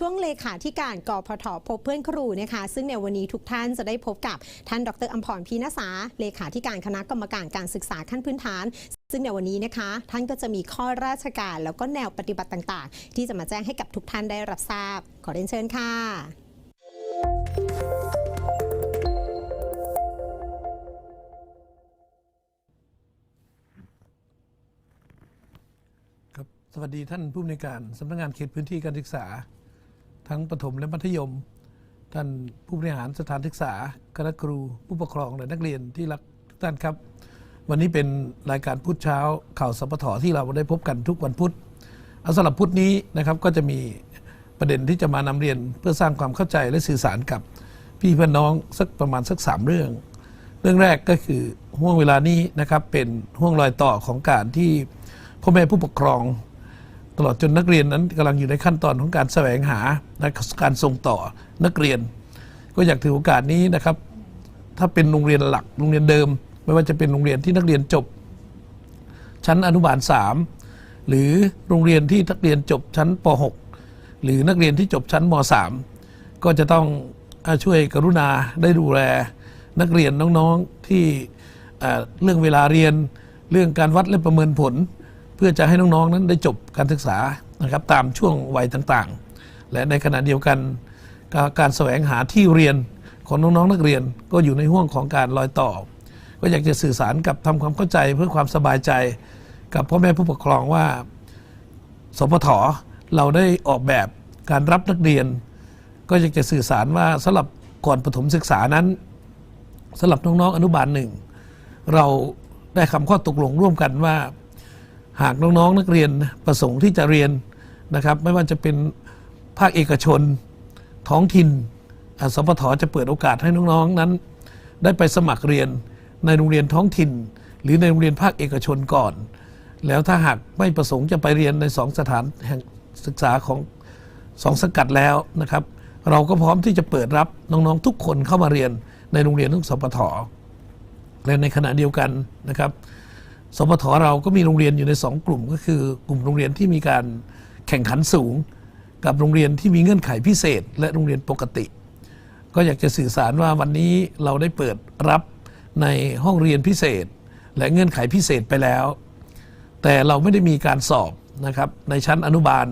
ช่วงเลขาธิการกพทพบเพื่อนครูนะคะซึ่งในวันนี้ทุกท่านจะได้พบกับท่านดรอัมพรพีนสาเลขาธิการคณะกรรมการการศึกษาขั้นพื้นฐาน ซึ่งในวันนี้นะคะ ท่านก็จะมีข้อราชการแล้วก็แนวปฏิบัติต่างๆ ที่จะมาแจ้งให้กับทุกท่านได้รับทราบ ขอเรียนเชิญค่ะครับสวัสดีท่านผู้อำนวยการสำนักงานเขตพื้นที่การศึกษา ทั้งประถมและมัธยม ท่านผู้บริหารสถานศึกษา คณะครูผู้ปกครองและนักเรียนที่รักทุกท่านครับ วันนี้เป็นรายการพุธเช้าข่าวสปทที่เราได้พบกันทุกวันพุธเอาสำหรับพุธนี้นะครับก็จะมีประเด็นที่จะมานำเรียนเพื่อสร้างความเข้าใจและสื่อสารกับพี่เพื่อนน้องสักประมาณสักสามเรื่อง เรื่องแรกก็คือห่วงเวลานี้นะครับเป็นห่วงรอยต่อของการที่พ่อแม่ผู้ปกครอง ตลอดจนนักเรียนนั้นกำลังอยู่ในขั้นตอนของการแสวงหาและการส่งต่อนักเรียน ก็อยากถือโอกาสนี้นะครับ ถ้าเป็นโรงเรียนหลักโรงเรียนเดิม ไม่ว่าจะเป็นโรงเรียนที่นักเรียนจบ ชั้นอนุบาล 3 หรือโรงเรียนที่นักเรียนจบชั้นป .6 หรือนักเรียนที่จบชั้นม .3 ก็จะต้องช่วยกรุณาได้ดูแลนักเรียนน้องๆที่เรื่องเวลาเรียนเรื่องการวัดและประเมินผล เพื่อจะให้น้องๆนั้นได้จบการศึกษานะครับตามช่วงวัยต่างๆ และในขณะเดียวกันการแสวงหาที่เรียนของน้องๆนักเรียนก็อยู่ในห่วงของการรอยต่อ ก็อยากจะสื่อสารกับทำความเข้าใจเพื่อความสบายใจ กับพ่อแม่ผู้ปกครองว่าสพทเราได้ออกแบบการรับนักเรียน ก็อยากจะสื่อสารว่าสำหรับก่อนประถมศึกษานั้นสำหรับน้องๆอนุบาลหนึ่งเราได้คำข้อตกลงร่วมกันว่า หากน้องๆนักเรียนประสงค์ที่จะเรียนนะครับไม่ว่าจะเป็นภาคเอกชน ท้องถิ่นสพทจะเปิดโอกาสให้น้องๆนั้น ได้ไปสมัครเรียนในโรงเรียนท้องถิ่น หรือในโรงเรียนภาคเอกชนก่อน แล้วถ้าหากไม่ประสงค์จะไปเรียนในสองสถานแห่งศึกษาของสองสังกัดแล้วนะครับ เราก็พร้อมที่จะเปิดรับน้องๆทุกคนเข้ามาเรียนในโรงเรียนทุกสพทและในขณะเดียวกันนะครับ สพทเราก็มีโรงเรียนอยู่ใน 2 กลุ่มก็คือ กลุ่มโรงเรียนที่มีการแข่งขันสูง กับโรงเรียนที่มีเงื่อนไขพิเศษ และโรงเรียนปกติ ก็อยากจะสื่อสารว่าวันนี้เราได้เปิดรับในห้องเรียนพิเศษ และเงื่อนไขพิเศษไปแล้ว แต่เราไม่ได้มีการสอบนะครับในชั้นอนุบาล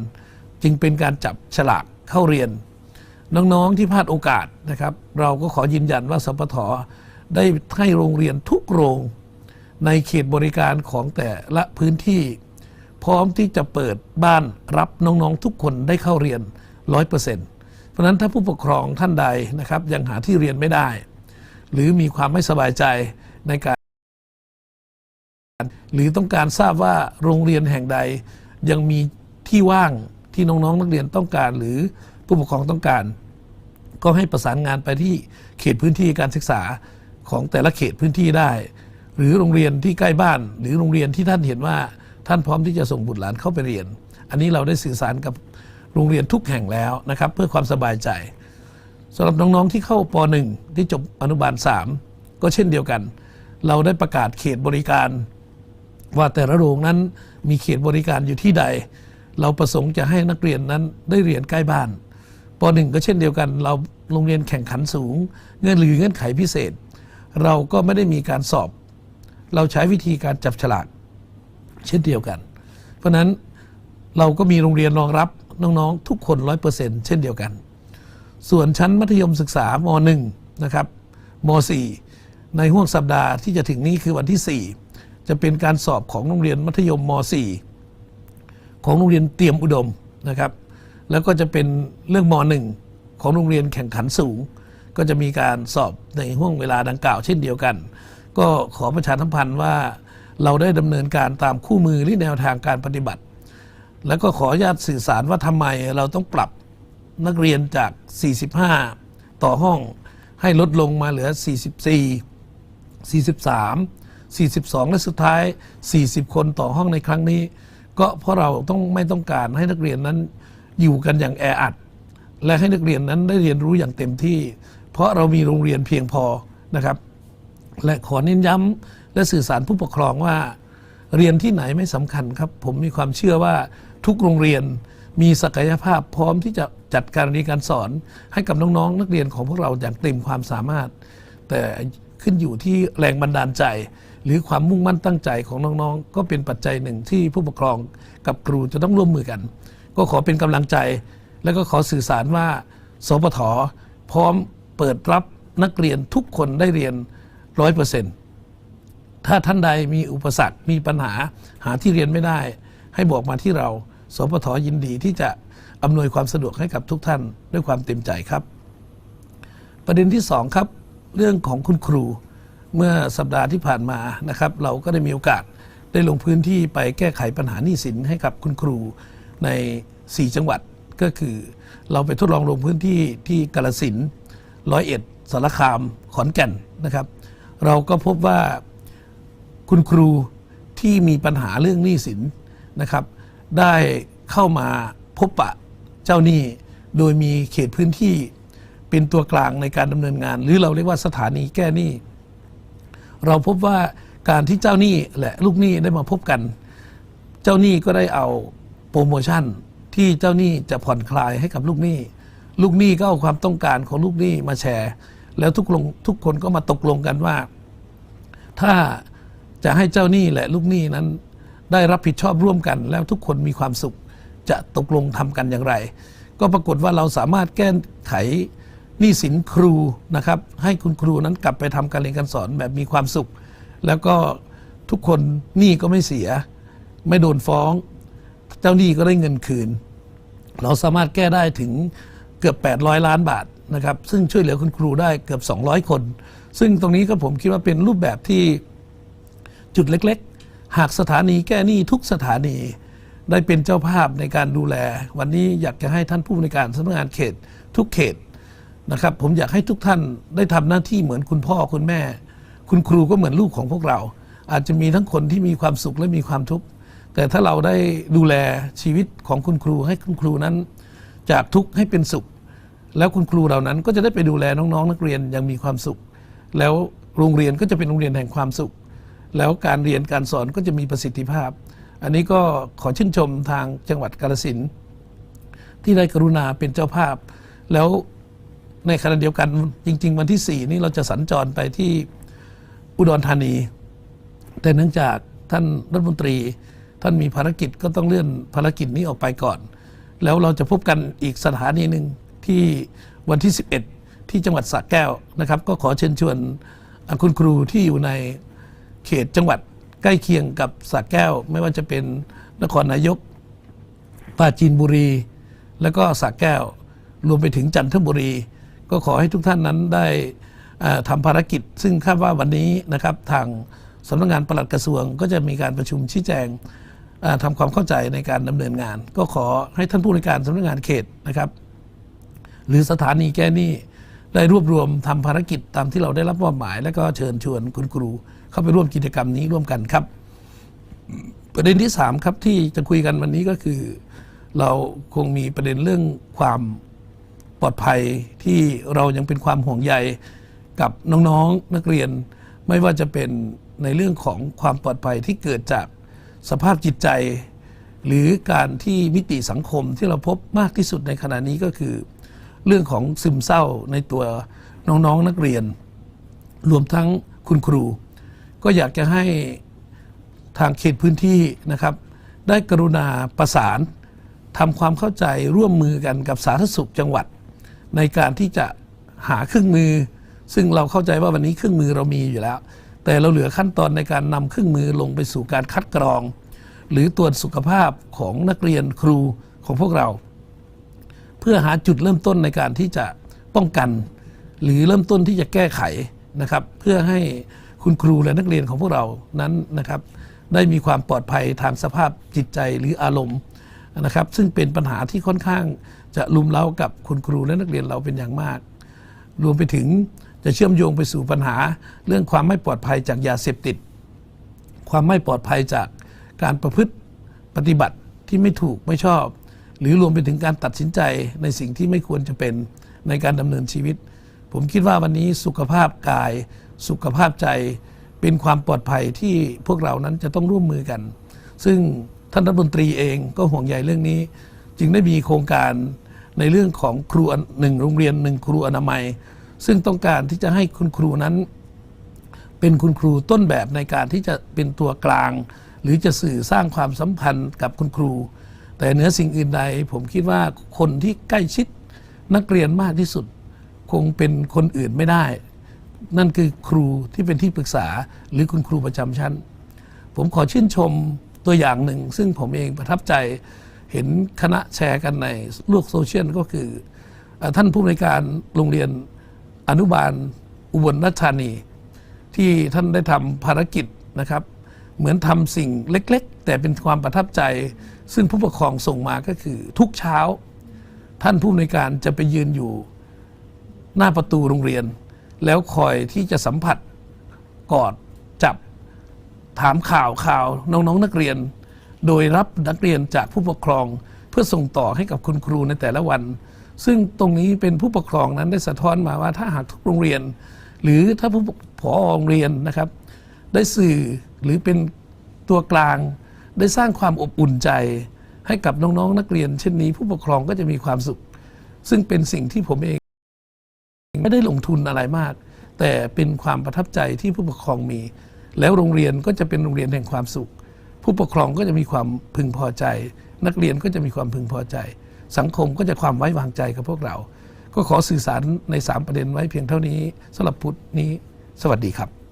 จึงเป็นการจับฉลากเข้าเรียน น้องๆที่พลาดโอกาสนะครับ เราก็ขอยืนยันว่าสปทได้ให้โรงเรียนทุกโรง ในเขตบริการของแต่ละพื้นที่ พร้อมที่จะเปิดบ้านรับน้องๆทุกคนได้เข้าเรียน 100%เพราะฉะนั้นถ้าผู้ปกครองท่านใดนะครับยังหาที่เรียนไม่ได้ หรือมีความไม่สบายใจในการ หรือต้องการทราบว่าโรงเรียนแห่งใดยังมีที่ว่างที่น้องๆนักเรียนต้องการ หรือผู้ปกครองต้องการ ก็ให้ประสานงานไปที่เขตพื้นที่การศึกษาของแต่ละเขตพื้นที่ได้ หรือโรงเรียนที่ใกล้บ้าน หรือโรงเรียนที่ท่านเห็นว่าท่านพร้อมที่จะส่งบุตรหลานเข้าไปเรียน อันนี้เราได้สื่อสารกับโรงเรียนทุกแห่งแล้วนะครับ เพื่อความสบายใจสำหรับน้องๆที่เข้าป .1 ที่จบอนุบาล 3 ก็เช่นเดียวกัน เราได้ประกาศเขตบริการ ว่าแต่ละโรงนั้นมีเขตบริการอยู่ที่ใด เราประสงค์จะให้นักเรียนนั้นได้เรียนใกล้บ้านป .1 ก็เช่นเดียวกัน เราโรงเรียนแข่งขันสูง เงื่อนหรือเงื่อนไขพิเศษ เราก็ไม่ได้มีการสอบ เราใช้วิธีการจับฉลากเช่นเดียวกัน เพราะนั้นเราก็มีโรงเรียนรองรับน้องๆ ทุกคน100%เช่นเดียวกัน ส่วนชั้นมัธยมศึกษาม1นะครับม4ในห่วงสัปดาห์ที่จะถึงนี้คือวันที่ 4 จะเป็นการสอบของโรงเรียนมัธยมม 4 ของโรงเรียนเตรียมอุดมนะครับ แล้วก็จะเป็นเรื่องม 1 ของโรงเรียนแข่งขันสูง ก็จะมีการสอบในห่วงเวลาดังกล่าวเช่นเดียวกัน ก็ขอประชาสัมพันธ์ว่าเราได้ดำเนินการตามคู่มือหรือแนวทางการปฏิบัติ แล้วก็ขออนุญาตสื่อสารว่าทำไมเราต้องปรับนักเรียนจาก 45 ต่อห้อง ให้ลดลงมาเหลือ 44 43 42 และสุดท้าย 40 คนต่อห้องในครั้งนี้ ก็เพราะเราต้องไม่ต้องการให้นักเรียนนั้นอยู่กันอย่างแออัด และให้นักเรียนนั้นได้เรียนรู้อย่างเต็มที่ เพราะเรามีโรงเรียนเพียงพอนะครับ และขอเน้นย้ำและสื่อสารผู้ปกครองว่า เรียนที่ไหนไม่สำคัญครับ ผมมีความเชื่อว่าทุกโรงเรียนมีศักยภาพพร้อมที่จะจัดการเรียนการสอนให้กับน้องๆ นักเรียนของพวกเราอย่างเต็มความสามารถ แต่ขึ้นอยู่ที่แรงบันดาลใจ หรือความมุ่งมั่นตั้งใจของน้องๆ ก็เป็นปัจจัยหนึ่งที่ผู้ปกครองกับครูจะต้องร่วมมือกัน ก็ขอเป็นกำลังใจ และก็ขอสื่อสารว่า สปทพร้อมเปิดรับนักเรียนทุกคนได้เรียน ร้อยเปอร์เซ็นต์ถ้าท่านใดมีอุปสรรคมีปัญหาหาที่เรียนไม่ได้ ให้บอกมาที่เราสปทยินดีที่จะอำนวยความสะดวกให้กับทุกท่านด้วยความเต็มใจครับ ประเด็นที่สองครับ เรื่องของคุณครูเมื่อสัปดาห์ที่ผ่านมานะครับ เราก็ได้มีโอกาสได้ลงพื้นที่ไปแก้ไขปัญหาหนี้สินให้กับคุณครูใน 4 จังหวัดก็คือ เราไปทดลองลงพื้นที่ที่กาลสินร้อยเอ็ดสารคามขอนแก่นนะครับ เราก็พบว่าคุณครูที่มีปัญหาเรื่องหนี้สินนะครับ ได้เข้ามาพบปะเจ้าหนี้ โดยมีเขตพื้นที่เป็นตัวกลางในการดำเนินงาน หรือเราเรียกว่าสถานีแก้หนี้ เราพบว่าการที่เจ้าหนี้และลูกหนี้ได้มาพบกัน เจ้าหนี้ก็ได้เอาโปรโมชั่นที่เจ้าหนี้จะผ่อนคลายให้กับลูกหนี้ ลูกหนี้ก็เอาความต้องการของลูกหนี้มาแชร์ แล้วทุกลงทุกคนก็มาตกลงกันว่า ถ้าจะให้เจ้าหนี้และลูกหนี้นั้น ได้รับผิดชอบร่วมกัน แล้วทุกคนมีความสุขจะตกลงทำกันอย่างไร ก็ปรากฏว่าเราสามารถแก้ไขหนี้สินครูนะครับ ให้คุณครูนั้นกลับไปทำการเรียนการสอนแบบมีความสุข แล้วก็ทุกคนหนี้ก็ไม่เสีย ไม่โดนฟ้อง เจ้าหนี้ก็ได้เงินคืน เราสามารถแก้ได้ถึงเกือบ 800 ล้านบาทนะครับ ซึ่งช่วยเหลือคุณครูได้เกือบ 200 คน ซึ่งตรงนี้ก็ผมคิดว่าเป็นรูปแบบที่จุดเล็กๆ หากสถานีแก้หนี้ทุกสถานี ได้เป็นเจ้าภาพในการดูแล วันนี้อยากจะให้ท่านผู้ในวยการสำนักงานเขต ทุกเขตนะครับ ผมอยากให้ทุกท่านได้ทำหน้าที่เหมือนคุณพ่อคุณแม่ คุณครูก็เหมือนลูกของพวกเรา อาจจะมีทั้งคนที่มีความสุขและมีความทุกข์แต่ถ้าเราได้ดูแลชีวิตของคุณครูให้คุณครูนั้น จากทุกข์ให้เป็นสุข แล้วคุณครูเหล่านั้นก็จะได้ไปดูแลน้องๆ นักเรียนอย่างมีความสุข แล้วโรงเรียนก็จะเป็นโรงเรียนแห่งความสุข แล้วการเรียนการสอนก็จะมีประสิทธิภาพ อันนี้ก็ขอชื่นชมทางจังหวัดกาฬสินธุ์ที่ได้กรุณาเป็นเจ้าภาพ แล้วในขณะเดียวกันจริง ๆ วันที่ 4 นี้เราจะสัญจรไปที่อุดรธานี แต่เนื่องจากท่านรัฐมนตรี ท่านมีภารกิจก็ต้องเลื่อนภารกิจนี้ออกไปก่อน แล้วเราจะพบกันอีกสถานีหนึ่งที่วันที่ 11 ที่จังหวัดสระแก้วนะครับ ก็ขอเชิญชวนคุณครูที่อยู่ในเขตจังหวัดใกล้เคียงกับสระแก้ว ไม่ว่าจะเป็นนครนายกปราจีนบุรี แล้วก็สระแก้ว รวมไปถึงจันทบุรี ก็ขอให้ทุกท่านนั้นได้อ่าทำภารกิจ ซึ่งคาดว่าวันนี้นะครับทางสำนักงานปลัดกระทรวง ก็จะมีการประชุมชี้แจงอ่าทำความเข้าใจในการดำเนินงาน ก็ขอให้ท่านผู้ในการสำนักงานเขตนะครับ หรือสถานีแก้หนี้ ได้รวบรวมทำภารกิจตามที่เราได้รับมอบหมาย และก็เชิญชวนคุณครู เข้าไปร่วมกิจกรรมนี้ร่วมกันครับ ประเด็นที่สามครับที่จะคุยกันวันนี้ก็คือ เราคงมีประเด็นเรื่องความปลอดภัยที่เรายังเป็นความห่วงใยกับน้องๆนักเรียน ไม่ว่าจะเป็นในเรื่องของความปลอดภัยที่เกิดจากสภาพจิตใจ หรือการที่มิติสังคมที่เราพบมากที่สุดในขณะนี้ก็คือ เรื่องของซึมเศร้าในตัวน้องๆนักเรียน รวมทั้งคุณครู ก็อยากจะให้ทางเขตพื้นที่นะครับ ได้กรุณาประสานทำความเข้าใจร่วมมือกันกับสาธารณสุขจังหวัด ในการที่จะหาเครื่องมือ ซึ่งเราเข้าใจว่าวันนี้เครื่องมือเรามีอยู่แล้ว แต่เราเหลือขั้นตอนในการนำเครื่องมือลงไปสู่การคัดกรอง หรือตรวจสุขภาพของนักเรียนครูของพวกเรา พื่อหาจุดเริ่มต้นในการที่จะป้องกัน หรือเริ่มต้นที่จะแก้ไขนะครับ เพื่อให้คุณครูและนักเรียนของพวกเรานั้นนะครับ ได้มีความปลอดภัยทางสภาพจิตใจหรืออารมณ์นะครับ ซึ่งเป็นปัญหาที่ค่อนข้างจะลุมเล้ากับคุณครูและนักเรียนเราเป็นอย่างมาก รวมไปถึงจะเชื่อมโยงไปสู่ปัญหา เรื่องความไม่ปลอดภัยจากยาเสพติด ความไม่ปลอดภัยจากการประพฤติปฏิบัติที่ไม่ถูกไม่ชอบ หรือรวมไปถึงการตัดสินใจในสิ่งที่ไม่ควรจะเป็นในการดำเนินชีวิต ผมคิดว่าวันนี้สุขภาพกาย สุขภาพใจ เป็นความปลอดภัยที่พวกเรานั้นจะต้องร่วมมือกัน ซึ่งท่านรัฐมนตรีเองก็ห่วงใยเรื่องนี้ จึงได้มีโครงการในเรื่องของครูหนึ่งโรงเรียนหนึ่งครูอนามัย ซึ่งต้องการที่จะให้คุณครูนั้นเป็นคุณครูต้นแบบในการที่จะเป็นตัวกลาง หรือจะสื่อสร้างความสัมพันธ์กับคุณครู แต่เหนือสิ่งอื่นใดผมคิดว่าคนที่ใกล้ชิดนักเรียนมากที่สุด คงเป็นคนอื่นไม่ได้ นั่นคือครูที่เป็นที่ปรึกษาหรือคุณครูประจำชั้น ผมขอชื่นชมตัวอย่างหนึ่ง ซึ่งผมเองประทับใจเห็นคณะแชร์กันในโลกโซเชียลก็คืออท่านผู้ในวยการโรงเรียนอนุบาลอุบลราชธานี ที่ท่านได้ทำภารกิจนะครับ เหมือนทำสิ่งเล็ก ๆ แต่เป็นความประทับใจ ซึ่งผู้ปกครองส่งมาก็คือทุกเช้า ท่านผู้ในวยการจะไปยืนอยู่หน้าประตูโรงเรียน แล้วคอยที่จะสัมผัสกอดจับถามข่าวข่าวน้องๆนนักเรียน โดยรับนักเรียนจากผู้ปกครองเพื่อส่งต่อให้กับคุณครูในแต่ละวัน ซึ่งตรงนี้เป็นผู้ปกครองนั้นได้สะท้อนมาว่าถ้าหากทุกโรงเรียน หรือถ้าผู้ผอโรงเรียนนะครับ ได้สื่อหรือเป็นตัวกลาง ได้สร้างความอบอุ่นใจ ให้กับน้องๆนักเรียน เช่นนี้ผู้ปกครองก็จะมีความสุข ซึ่งเป็นสิ่งที่ผมเอง ไม่ได้ลงทุนอะไรมาก แต่เป็นความประทับใจที่ผู้ปกครองมี แล้วโรงเรียนก็จะเป็นโรงเรียนแห่งความสุข ผู้ปกครองก็จะมีความพึงพอใจ นักเรียนก็จะมีความพึงพอใจ สังคมก็จะความไว้วางใจกับพวกเรา ก็ขอสื่อสารใน 3 ประเด็นไว้เพียงเท่านี้สำหรับพุธนี้ สวัสดีครับ